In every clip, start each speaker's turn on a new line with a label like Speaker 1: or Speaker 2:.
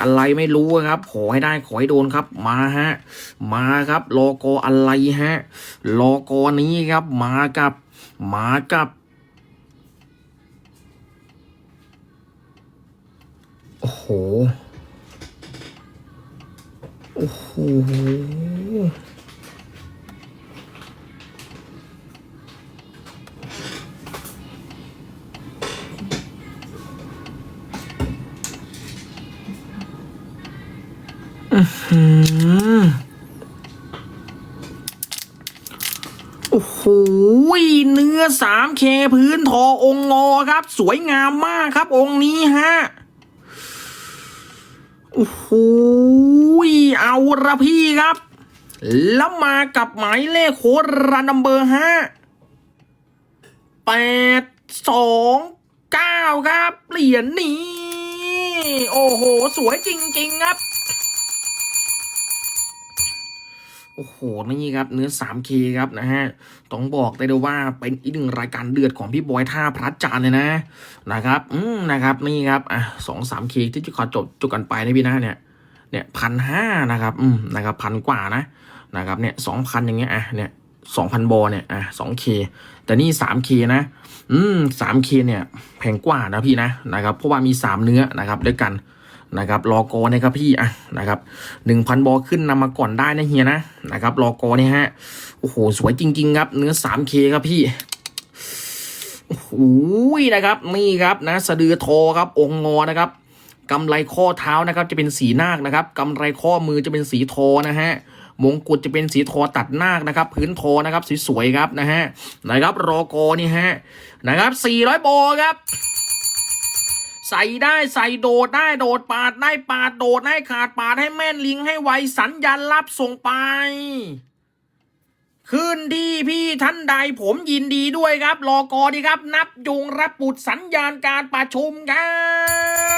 Speaker 1: อะไรไม่รู้ครับ ขอให้ได้ขอให้โดนครับ มาฮะ มาครับโลโกอะไรฮะโลโกนี้ครับ มากับมากับ โอ้โห โอ้โห โอ้โหเนื้อสามเคพื้นทอองงอครับ สวยงามมากครับ องค์นี้ฮะโอ้โหเอาละพี่ครับ แล้วมากับหมายเลขโครันนัมเบอร์ฮะแปดสองเก้าครับ เหรียญนี้ โอ้โห สวยจริง ๆ ครับ โอ้โห นี่ครับเนื้อ 3K ครับนะฮะ ต้องบอกได้เลยว่าเป็นอีกหนึ่งรายการเดือดของพี่บอยท่าพระจันทร์เลยนะ นะครับ อืม นะครับ นี่ครับ อะสองสามเคที่จะขอจบจบกันไปนะพี่นะเนี่ย เนี่ยพันห้านะครับ อืม นะครับพันกว่านะ นะครับ เนี่ยสองพันอย่างเงี้ย อะ เนี่ยสองพันบอเนี่ย อะสองเคแต่นี่สามเคนะ อืมสามเคเนี่ย แพงกว่านะพี่นะ นะครับ เพราะว่ามีสามเนื้อนะครับด้วยกัน นะครับรอกอนี่ยครับพี่อะนะครับหนึ่งพันบอขึ้นนำมาก่อนได้นะเฮียนะนะครับรอกอเนี่ยฮะโอ้โหสวยจริง ๆ ครับ เนื้อ 3K ครับพี่โอ้โหนะครับนี่ครับนะสะดือโทครับองงอนะครับกำไรข้อเท้านะครับจะเป็นสีนาคนะครับกำไรข้อมือจะเป็นสีโทนะฮะมงกุฎจะเป็นสีโทตัดนาคนะครับ พื้นโทนะครับสวยๆครับนะฮะนะครับรอกอนี่ฮะนะครับ400บอครับ ใส่ได้ใส่โดดได้โดดปาดได้ปาดโดดให้ขาดปาดให้แม่นลิงให้ไวสัญญาณรับส่งไปขึ้นที่พี่ท่านใดผมยินดีด้วยครับ รอกอดีครับ นับยุงรับปุดสัญญาณการประชุมครั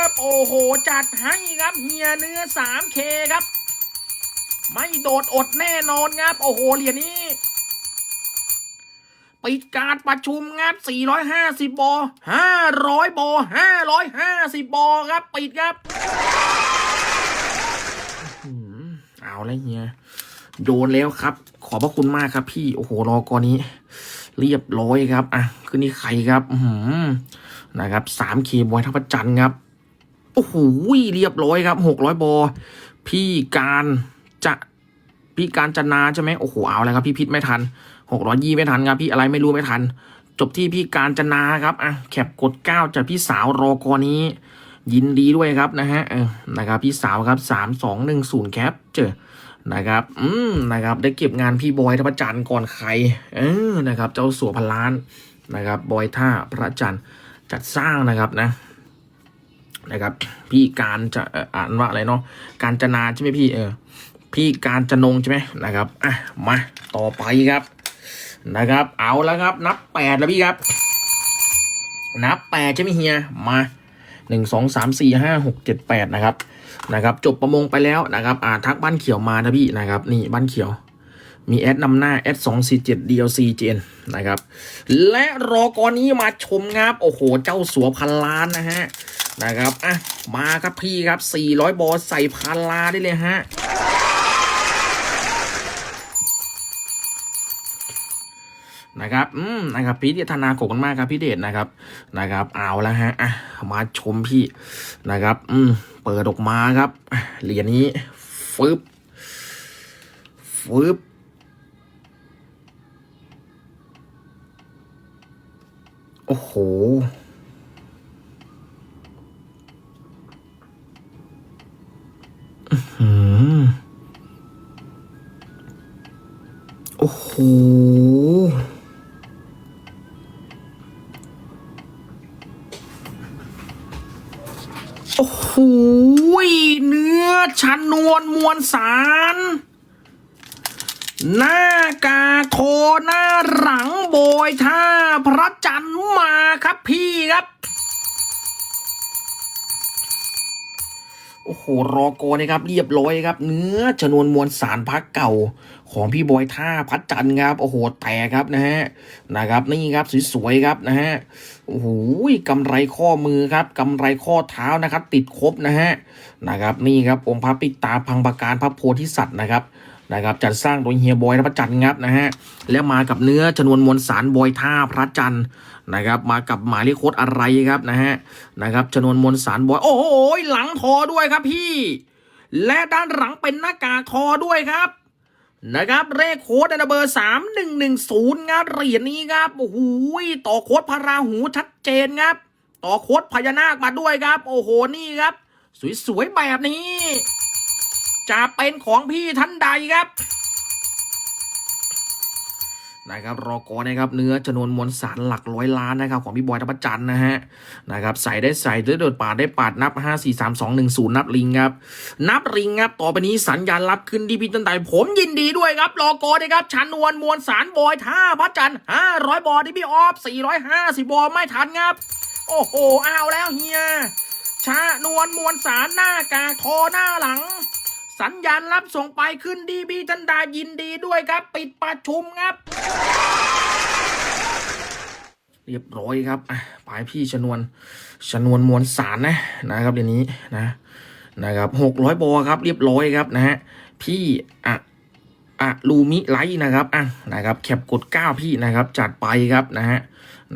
Speaker 1: บ โอ้โห จัดให้ครับเฮียเนื้อ 3K ครับ ไม่โดดอดแน่นอนครับ โอ้โหเหรียญนี้ ปิดการประชุมครับ 450บอ500บอ550บอครับปิดครับอื้อหือเอาแล้วเฮียโดนแล้วครับ ขอบพระคุณมากครับ พี่โอ้โหรอกอนี้ เรียบร้อยครับ อะคือนี่ใครครับอือหือนะครับสามเคบอยทัพจันทร์ครับโอ้โหเรียบร้อยครับหกร้อยบอพี่การจะพี่การจนาใช่ไหมโอ้โหเอาแล้วครับ พี่พิษไม่ทัน หกร้อยยี่ไม่ทันครับพี่อะไรไม่รู้ไม่ทัน จบที่พี่การจนาครับอะแคปกดเก้าจากพี่สาวรอกอนี้ ยินดีด้วยครับนะฮะเออนะครับพี่สาวครับสามสองหนึ่งศูนย์แคปเจอนะครับ อืมนะครับ ได้เก็บงานพี่บอยท่าพระจันทร์ก่อนใคร เออนะครับ เจ้าสัวพันล้านนะครับ บอยท่าพระจันทร์จัดสร้างนะครับนะ นะครับ พี่การจะอ่ออ่านว่าอะไรเนาะการจนาใช่ไหมพี่เออพี่การจนงใช่ไหมนะครับ อะมาต่อไปครับ นะครับ เอาแล้วครับ นับแปดแล้วพี่ครับ นับแปดใช่ไหมเฮีย มาหนึ่งสองสามสี่ห้าหกเจ็ดแปดนะครับ นะครับ จบประมงไปแล้วนะครับ อ่าทักบ้านเขียวมานะพี่นะครับ นี่บ้านเขียว มีแอดนำหน้าแอดสองสี่เจ็ด DLC เจนนะครับ และรอกรนี้มาชมครับ โอ้โห เจ้าสัวพันล้านนะฮะ นะครับ อะ มาครับพี่ครับ400บอใส่พันลาได้เลยฮะ นะครับ อืม นะครับ พี่เดชธนาขอบคุณมากครับพี่เดชนะครับ นะครับ เอาแล้วฮะ อะ มาชมพี่นะครับ อืม เปิดออกมาครับ เหรียญนี้ ฟึบ ฟึบ โอ้โห อื้อหือโอ้โห นื้อชันนวลมวลสาร หน้ากาโทหน้าหลังโบยท่าพระจันทร์มาครับพี่ครับ โอ้โหรอกนะครับเรียบร้อยครับ เนื้อชนวนมวลสารพักเก่าของพี่บอยท่าพัดจันทร์ครับโอ้โหแตกครับนะฮะนะครับนี่ครับสวยๆครับนะฮะโอ้โหกำไรข้อมือครับกำไรข้อเท้านะครับ ติดครบนะฮะนะครับนี่ครับองค์พระปิตาพังประการพระโพธิสัตว์นะครับ นะครับจัดสร้างโดยเฮียบอยพระจันทร์ครับนะฮะแล้วมากับเนื้อชนวนมวลสารบอยท่าพระจันทร์นะครับ มากับหมายเลขโคดอะไรครับนะฮะนะครับชนวนมวลสารบอย โอ้โหหลังทอด้วยครับพี่ และด้านหลังเป็นหน้ากากทอด้วยครับนะครับเลขโค้ดอันเบอร์สามหนึ่งหนึ่งศูนย์ครับเหรียญนี้ครับโอ้โหต่อโค้ดพระราหูชัดเจนครับ ต่อโค้ดพญานาคมาด้วยครับ โอ้โหนี่ครับ สวยๆแบบนี้ จะเป็นของพี่ท่านใดครับนะครับรอกอนะครับเนื้อจำนวนมวลสารหลักร้อยล้านนะครับของพี่บอยทัพจันทร์นะฮะนะครับใส่ได้ใส่ได้โดดปาดได้ปาดนับ 5 4 3 2 1 0 นับลิงครับนับริงครับต่อไปนี้สัญญาณรับขึ้นที่พี่ต้นไตผมยินดีด้วยครับรอกอนะครับชนวนมวลสารบอยท่าพระจันทร์500 บอที่พี่ออฟ 450 บอไม่ทันครับโอ้โหเอาแล้วเฮียชานวนมวลสารหน้ากากทอหน้าหลัง สัญญาณรับส่งไปขึ้นดีบีทันดายินดีด้วยครับ ปิดประชุมครับ เรียบร้อยครับปลายพี่ชนวนชนวนมวลสารนะนะครับเดี๋ยวนี้นะนะครับหกร้อยบอครับ เรียบร้อยครับนะฮะพี่อะอะลูมิไลท์นะครับอะนะครับแคปกดเก้าพี่นะครับ จัดไปครับนะฮะ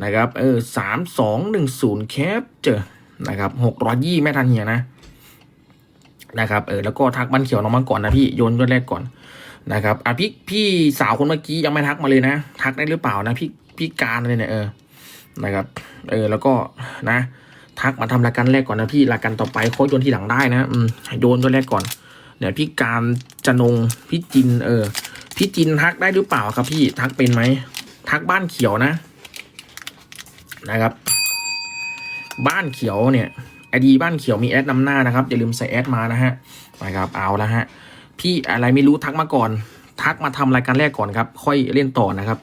Speaker 1: นะครับเออสามสองหนึ่งศูนย์แคปเจอนะครับหกร้อยยี่ไม่ทันเหียนะ นะครับเออแล้วก็ทักบันเขียวน้องมาก่อนนะพี่โยนยอดแรกก่อนนะครับอะพี่พี่สาวคนเมื่อกี้ยังไม่ทักมาเลยนะ ทักได้หรือเปล่านะพี่พี่การเลยเนี่ยเออนะครับเออแล้วก็นะ ทักมาทำรายการแรกก่อนนะพี่รายการต่อไปเขาโยนทีหลังได้นะอืมโยนยอดแรกก่อนเดี๋ยวพี่การจะนงพี่จิน เออพี่จินทักได้หรือเปล่าครับพี่ทักเป็นไหมทักบ้านเขียวนะ นะครับ บ้านเขียวเนี่ย ไอดีบ้านเขียวมีแอดนำหน้านะครับอย่าลืมใส่แอดมานะฮะนะครับเอาและฮะพี่อะไรไม่รู้ทักมาก่อน ทักมาทำรายการแรกก่อนครับ ค่อยเล่นต่อนะครับ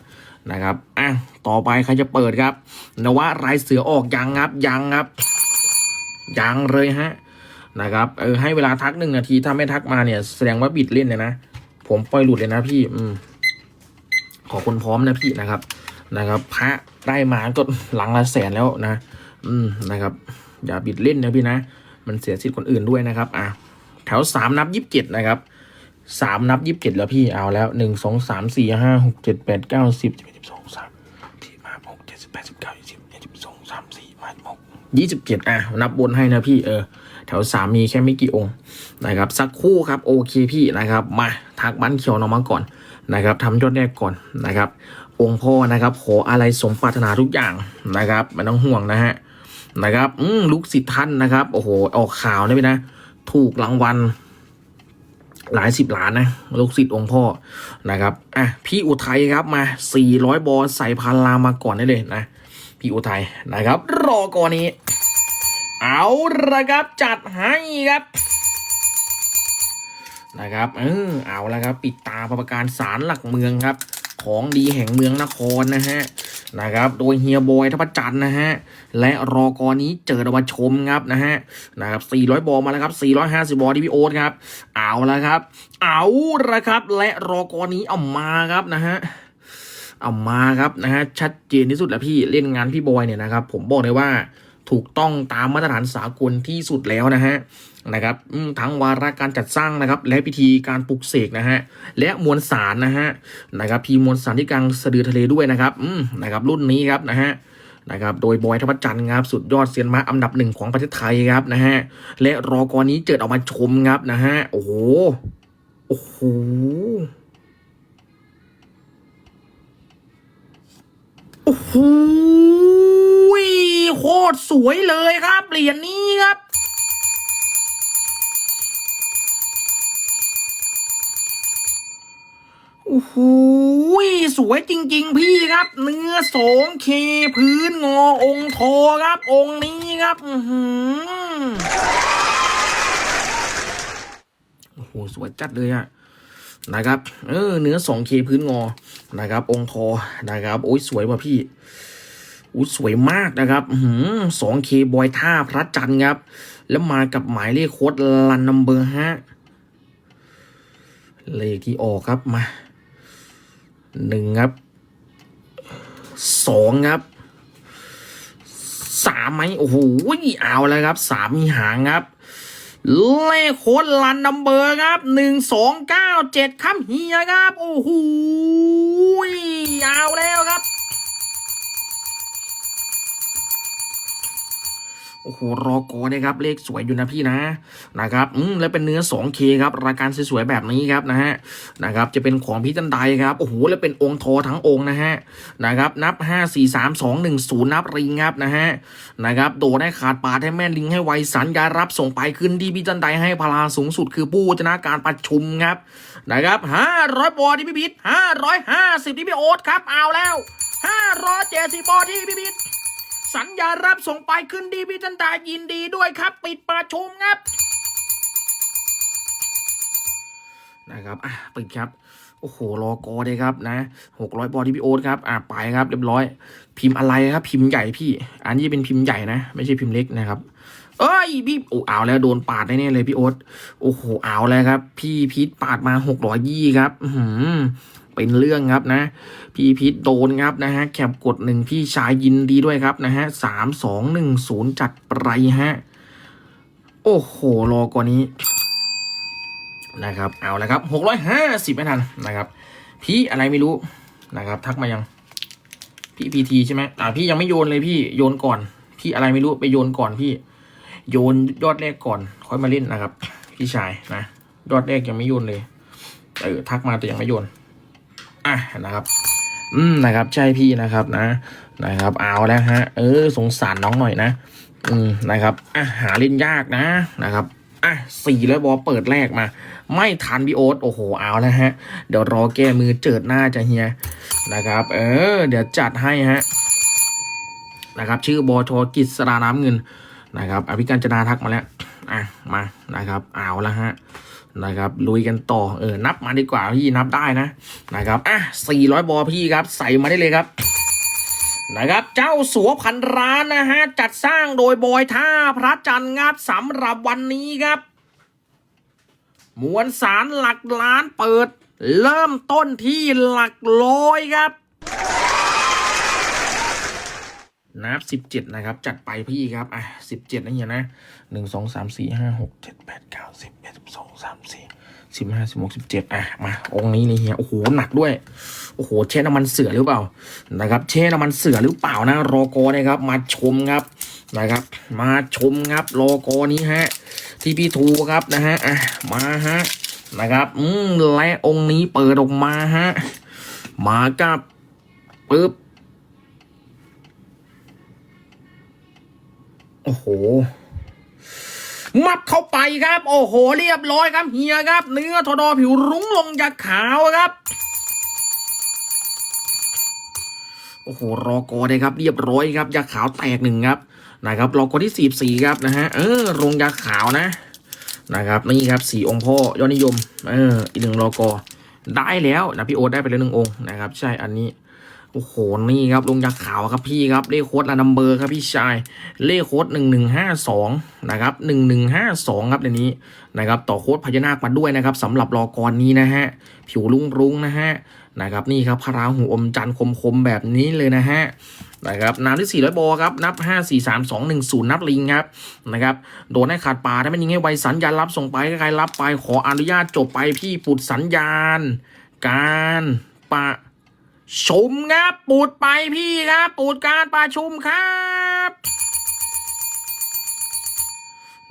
Speaker 1: นะครับอะต่อไปใครจะเปิดครับนว่ารายเสือออกยังครับยังครับยังเลยฮะนะครับเออให้เวลาทักหนึ่งนาทีถ้าไม่ทักมาเนี่ย แสดงว่าบิดเล่นเลยนะผมปล่อยหลุดเลยนะพี่อืมขอคนพร้อมนะพี่นะครับนะครับ พระได้มาก็หลังละแสนแล้วนะ อืมนะครับ อย่าบิดเล่นนะพี่นะ มันเสียสิทธิ์คนอื่นด้วยนะครับอะแถวสามนับยี่สิบเจ็ดนะครับสามนับยี่สิบเจ็ดแล้วพี่เอาแล้วหนึ่งสองสามสี่ห้าหกเจ็ดแปดเก้าสิบสิบเอ็ดสิบสองสามสี่ห้าหกเจ็ดสิบแปดสิบเก้ายี่สิบเอ็ดสิบสองสามสี่ห้าหกยี่สิบเจ็ดอะนับบนให้นะพี่เออแถวสามมีแค่ไม่กี่องค์นะครับ สักคู่ครับโอเคพี่นะครับมาทักบันเขียวน้องมาก่อนนะครับทำยอดแรกก่อนนะครับ องค์พ่อนะครับขออะไรสมปรารถนาทุกอย่างนะครับไม่ต้องห่วงนะฮะ นะครับ อืมลูกศิษย์ท่านนะครับ โอ้โห ออกข่าวนะพี่นะ ถูกรางวัลหลายสิบล้านนะลูกศิษย์องค์พ่อนะครับ อะ พี่อุทัยครับมาสี่ร้อยบอลใส่พันลามาก่อนได้เลยนะ พี่อุทัยนะครับ รอก่อนนี้ เอาละครับจัดให้ครับนะครับ เออเอาละครับ ปิดตาประการสารหลักเมืองครับ ของดีแห่งเมืองนครนะฮะ นะครับ โดยเฮียบอยทัพจันนะฮะ และรอกอนี้เจอเอามาชมครับนะฮะ นะครับ 400 บอลมาแล้วครับ 450 บอลที่พี่โอ๊ตครับ เอาละครับ เอาละครับ และรอกอนี้เอามาครับนะฮะ เอามาครับนะฮะ ชัดเจนที่สุดแล้วพี่ เล่นงานพี่บอยเนี่ยนะครับ ผมบอกเลยว่าถูกต้องตามมาตรฐานสากลที่สุดแล้วนะฮะ นะครับทั้งวาระการจัดสร้างนะครับ และพิธีการปลุกเสกนะฮะและมวลสารนะฮะนะครับพีมวลสารที่กลางสะดือทะเลด้วยนะครับนะครับรุ่นนี้ครับนะฮะนะครับโดยบอยทัพจันทร์ครับสุดยอดเซียนม้าอันดับหนึ่งของประเทศไทยครับนะฮะและรอกอนี้เจิดออกมาชมครับนะฮะโอ้โหโอ้โหโอ้โหโคตรสวยเลยครับเหรียญนี้ครับ โอ้โหสวยจริง ๆ พี่ครับ เนื้อสองเคพื้นงอองโทครับ องนี้ครับอือหือโอ้โหสวยจัดเลยอะนะครับ เออ เนื้อสองเคพื้นงอนะครับ องค์โทนะครับ โอ้ยสวยว่ะพี่อู้สวยมากนะครับสองเคบอยท่าพระจันทร์ครับ แล้วมากับหมายเลขโค้ดลันนัมเบอร์ฮะเลขที่ออกครับมา หนึ่งครับสองครับสามไหมโอ้โหเอาแล้วครับสามมีหางครับเลขโค้ดลันนัมเบอร์ครับหนึ่งสองเก้าเจ็ดครับเฮียครับ โอ้โหเอาแล้วครับ โอ้โหรอกอนะครับเลขสวยอยู่นะพี่นะนะครับอืมแล้วเป็นเนื้อ 2K ครับรายการสวยๆแบบนี้ครับนะฮะนะครับจะเป็นของพี่จันไดครับโอ้โหแล้วเป็นองค์ทอทั้งองค์นะฮะนะครับนับ 5 4 3 2 1 0 นับริงครับนะฮะนะครับโดนให้ขาดปาดให้แม่ลิงให้ไวสัญญารับส่งไปขึ้นที่พี่จันไดให้พลาสูงสุดคือผู้ชนะการประชุมครับนะครับ500บอที่พี่พิษ550ที่พี่โอ๊ตครับเอาแล้ว570บอที่พี่พิษ สัญญารับส่งไปขึ้นดีพี่จันตายินดีด้วยครับ ปิดประชุมครับนะครับอะปิดครับโอ้โหรอกอเลยครับนะหกร้อยบอที่พี่โอ๊ตครับอะไปครับเรียบร้อย พิมพ์อะไรครับ พิมพ์ใหญ่พี่ อันนี้เป็นพิมพ์ใหญ่นะ ไม่ใช่พิมพ์เล็กนะครับ เอ้ยพี่โอ้เอาแล้วโดนปาดแน่เลยพี่โอ๊ตโอ้โหเอาแล้วครับ พี่พีทปาดมาหกร้อยยี่ครับ อื เป็นเรื่องครับนะ พี่พิษโดนครับนะฮะแคปกดหนึ่งพี่ชายยินดีด้วยครับนะฮะสามสองหนึ่งศูนย์จัดไปฮะ โอ้โหรอกว่านี้นะครับ เอาละครับหกร้อยห้าสิบไม่ทันนะครับ พี่อะไรไม่รู้นะครับ ทักมายัง พี่พีทีใช่ไหมอ่าพี่ยังไม่โยนเลยพี่โยนก่อน พี่อะไรไม่รู้ไปโยนก่อนพี่ โยนยอดแรกก่อน ค่อยมาเล่นนะครับ พี่ชายนะยอดแรกยังไม่โยนเลยเออทักมาแต่ยังไม่โยน อะนะครับอืมนะครับ ใช่พี่นะครับนะนะครับ เอาแล้วฮะ เออ สงสารน้องหน่อยนะ อืมนะครับอะหาเล่นยากนะนะครับอะสี่แล้วบอเปิดแรกมา ไม่ทันพี่โอ๊ตโอ้โหเอาแล้วฮะ เดี๋ยวรอแก้มือเจิดหน้าจะเฮียนะครับ เออ เดี๋ยวจัดให้ฮะนะครับ ชื่อบอชกิจสราน้ำเงินนะครับ อภิการจนาทักมาแล้วอะมานะครับ เอาแล้วฮะ นะครับลุยกันต่อเออนับมาดีกว่าพี่นับได้นะนะครับอะสี่ร้อยบอพี่ครับ ใส่มาได้เลยครับนะครับเจ้าสัวพันร้านนะฮะจัดสร้างโดยบอยท่าพระจันทร์ครับสำหรับวันนี้ครับ มวลสารหลักล้านเปิด เริ่มต้นที่หลักร้อยครับ นับสิบเจ็ดนะครับ จัดไปพี่ครับ อะสิบเจ็ดนะเฮียนะหนึ่งสองสามสี่ห้าหกเจ็ดแปดเก้าสิบเอ็ดสองสามสี่สิบห้าสิบหกสิบเจ็ดอะ มา องค์นี้เลยเฮีย โอ้โห หนักด้วย โอ้โหแช่น้ำมันเสือหรือเปล่า นะครับแช่น้ำมันเสือหรือเปล่านะ รอกอนะครับ มาชมครับ นะครับ มาชมครับ รอกอนี้ฮะ ที่พี่ทูครับนะฮะ อะ มาฮะ นะครับ อืมและองค์นี้เปิดออกมาฮะ มากับปึ๊บ โอ้โห มับเข้าไปครับ โอ้โห เรียบร้อยครับเฮียครับ เนื้อทอดอผิวรุ้งลงจากขาวครับโอ้โห รอกอเลยครับ เรียบร้อยครับ ยาขาวแตกหนึ่งครับ นะครับ รอกอที่สี่สี่ครับนะฮะ เออลงยาขาวนะ นะครับ นี่ครับสี่องค์พ่อยอดนิยม เออ อีกหนึ่งรอกอได้แล้วนะพี่โอ๊ตได้ไปแล้วหนึ่งองค์นะครับ ใช่ อันนี้ โอ้โห นี่ครับลงยาขาวครับพี่ครับ เลขโค้ดละนัมเบอร์ครับพี่ชาย เลขโค้ดหนึ่งหนึ่งห้าสองนะครับหนึ่งหนึ่งห้าสองครับในนี้นะครับ ต่อโค้ดพญานาคมาด้วยนะครับสำหรับรอกรนี้นะฮะ ผิวรุ้งรุ้งๆนะฮะ นะครับนี่ครับพระราหูอมจันทร์คมๆแบบนี้เลยนะฮะนะครับน้ำที่400บอครับนับ 5 4 3 2 1 0 นับลิงครับนะครับโดนให้ขาดป่าถ้าไม่ยิงให้ไวสัญญาณรับส่งไปใครรับไปขออนุญาตจบไปพี่ปุดสัญญาณ การปะ ชมครับปูดไปพี่ครับปูดการประชุมครับ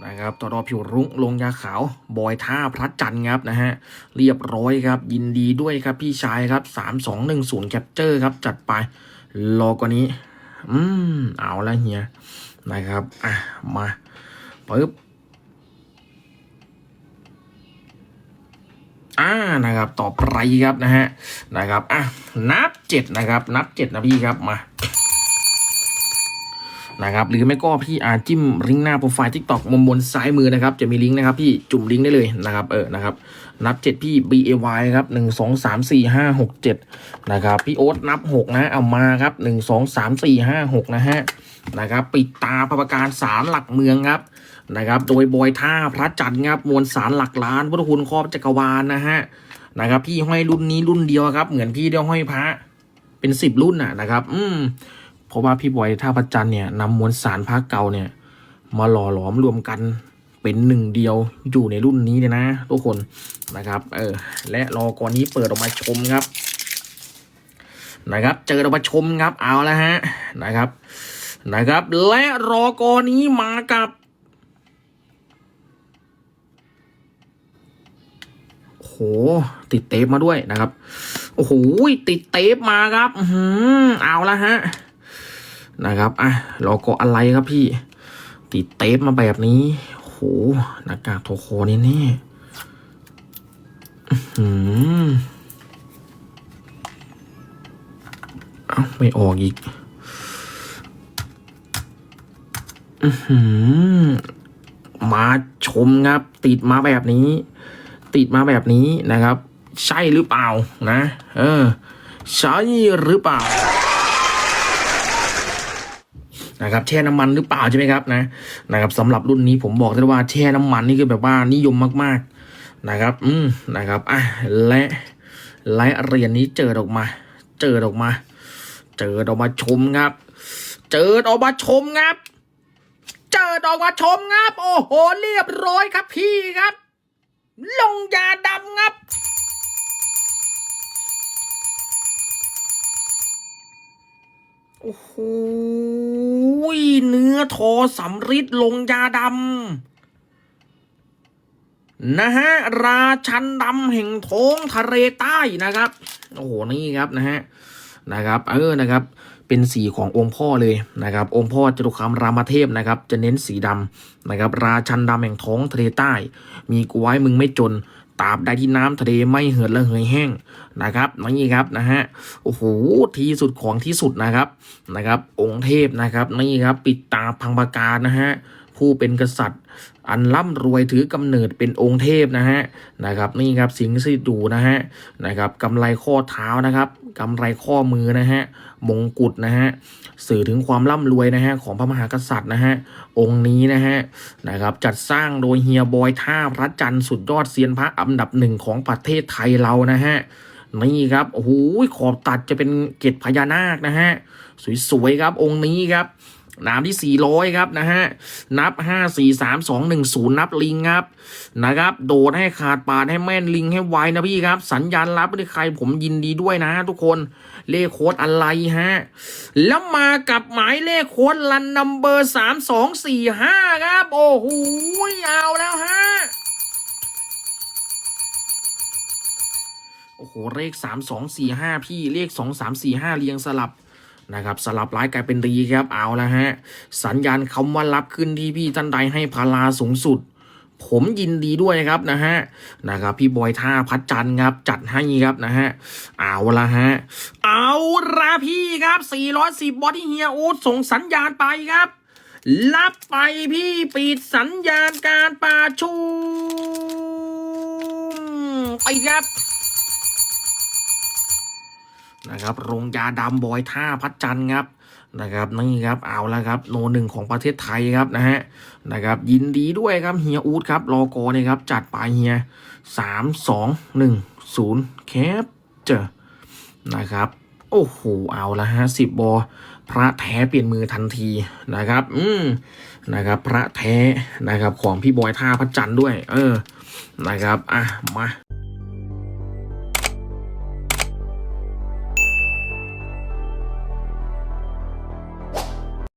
Speaker 1: นะครับตอรอผิวรุ้งลงยาขาว บอยท่าพระจันทร์ครับนะฮะ เรียบร้อยครับ ยินดีด้วยครับพี่ชายครับสามสองหนึ่งศูนย์แคปเจอร์ครับจัดไปรอกว่านี้ อืม เอาละเฮียนะครับ อะ มาปึ๊บ อ่านะครับต่อไปครับนะฮะนะครับอะนับเจ็ดนะครับนับเจ็ดนะพี่ครับมานะครับหรือไม่ก็พี่อาจิ้มลิงก์หน้าโปรไฟล์ทิกตอกมุมบนซ้ายมือนะครับจะมีลิงก์นะครับพี่จุ่มลิงก์ได้เลยนะครับเออนะครับนับเจ็ดพี่ B A Y ครับหนึ่งสองสามสี่ห้าหกเจ็ดนะครับ พี่โอ๊ตนับหกนะ เอามาครับหนึ่งสองสามสี่ห้าหกนะฮะนะครับปิดตาประการสารหลักเมืองครับ นะครับ โดยบอยท่าพระจันทร์ครับมวลสารหลักล้านพุทธคุณครอบจักรวาลนะฮะนะครับ พี่ห้อยรุ่นนี้รุ่นเดียวครับ เหมือนพี่ได้ห้อยพระเป็นสิบรุ่นน่ะนะครับ อืมเพราะว่าพี่บอยท่าประจันทร์เนี่ยนำมวลสารพระเก่าเนี่ย มาหล่อหลอมรวมกันเป็นหนึ่งเดียวอยู่ในรุ่นนี้เลยนะทุกคนนะครับ เออ และรอก่อนนี้เปิดออกมาชมครับ นะครับ เจอออกมาชมครับเอาแล้วฮะนะครับนะครับ และรอก่อนนี้มากับ โอ้โห ติดเทปมาด้วยนะครับ โอ้โหติดเทปมาครับอือหือเอาละฮะ นะครับอะรอก็อะไรครับพี่ ติดเทปมาแบบนี้โอ้โหหน้ากากโทโคนี่แน่อื้อหือเอ้าไม่ออกอีก อือหือมาชมครับ ติดมาแบบนี้ ติดมาแบบนี้นะครับ ใช่หรือเปล่านะ เออ ใช่หรือเปล่านะครับแช่น้ำมันหรือเปล่าใช่ไหมครับนะนะครับสำหรับรุ่นนี้ผมบอกได้ว่าแช่น้ำมันนี่คือแบบว่านิยมมาก ๆนะครับ อืมนะครับอะและและเหรียญนี้เจอออกมา เจอออกมา เจอออกมาชมครับ เจอออกมาชมครับ เจอออกมาชมครับ โอ้โหเรียบร้อยครับพี่ครับ ลงยาดำครับ โอ้โหเนื้อทอสำริดลงยาดำนะฮะ ราชันดำแห่งท้องทะเลใต้นะครับ โอ้โห นี่ครับนะฮะนะครับ เออนะครับ เป็นสีขององค์พ่อเลยนะครับ องค์พ่อจตุคามรามเทพนะครับ จะเน้นสีดำนะครับ ราชันดำแห่งท้องทะเลใต้ มีกูไว้มึงไม่จนตราบใดที่น้ำทะเลไม่เหือดและเหยแห้งนะครับนี่ครับนะฮะโอ้โหที่สุดของที่สุดนะครับนะครับ องค์เทพนะครับนี่ครับปิดตาพังประกานะฮะผู้เป็นกษัตริย์ อันร่ำรวยถือกำเนิดเป็นองค์เทพนะฮะนะครับ นี่ครับสิงห์สิดูนะฮะนะครับกำไรข้อเท้านะครับกำไรข้อมือนะฮะ มงกุฎนะฮะสื่อถึงความร่ำรวยนะฮะของพระมหากษัตริย์นะฮะองค์นี้นะฮะนะครับจัดสร้างโดยเฮียบอยท่าพระจันทร์สุดยอดเซียนพระอันดับหนึ่งของประเทศไทยเรานะฮะนี่ครับโอ้โหขอบตัดจะเป็นเกศพญานาคนะฮะสวยๆครับองค์นี้ครับน้ำที่ 400 ครับนะฮะ นับ 5 4 3 2 1 0 นับลิงครับนะครับ โดดให้ขาดปาดให้แม่นลิงให้ไวนะพี่ครับ สัญญาณรับไม่ได้ใครผมยินดีด้วยนะทุกคน เลขโค้ดอะไรฮะ แล้วมากับหมายเลขโค้ดลันนัมเบอร์สามสองสี่ห้าครับ โอ้โหเอาแล้วฮะโอ้โหเลขสามสองสี่ห้าพี่เลขสองสามสี่ห้าเรียงสลับนะครับสลับร้ายกลายเป็นดีครับเอาละฮะ สัญญาณคำว่ารับขึ้นที่พี่ท่านใดให้พาราสูงสุด ผมยินดีด้วยครับนะฮะนะครับพี่บอยท่าพัดจันครับจัดให้ครับนะฮะเอาละฮะ เอาละพี่ครับ 410 บอดี้เฮียอูดส่งสัญญาณไปครับ รับไปพี่ปิดสัญญาณการประชุมไปครับนะครับโรงยาดำบอยท่าพัดจันครับนะครับนี่ครับเอาละครับโนหนึ่งของประเทศไทยครับนะฮะนะครับยินดีด้วยครับเฮียอูดครับรอกอเนี่ยครับจัดไปเฮียสามสองหนึ่งศูนย์แคปเจอนะครับ โอ้โห เอาละฮะสิบบอพระแท้เปลี่ยนมือทันทีนะครับ อืมนะครับ พระแท้นะครับของพี่บอยท่าพัดจันทร์ด้วย เออนะครับ อะ มา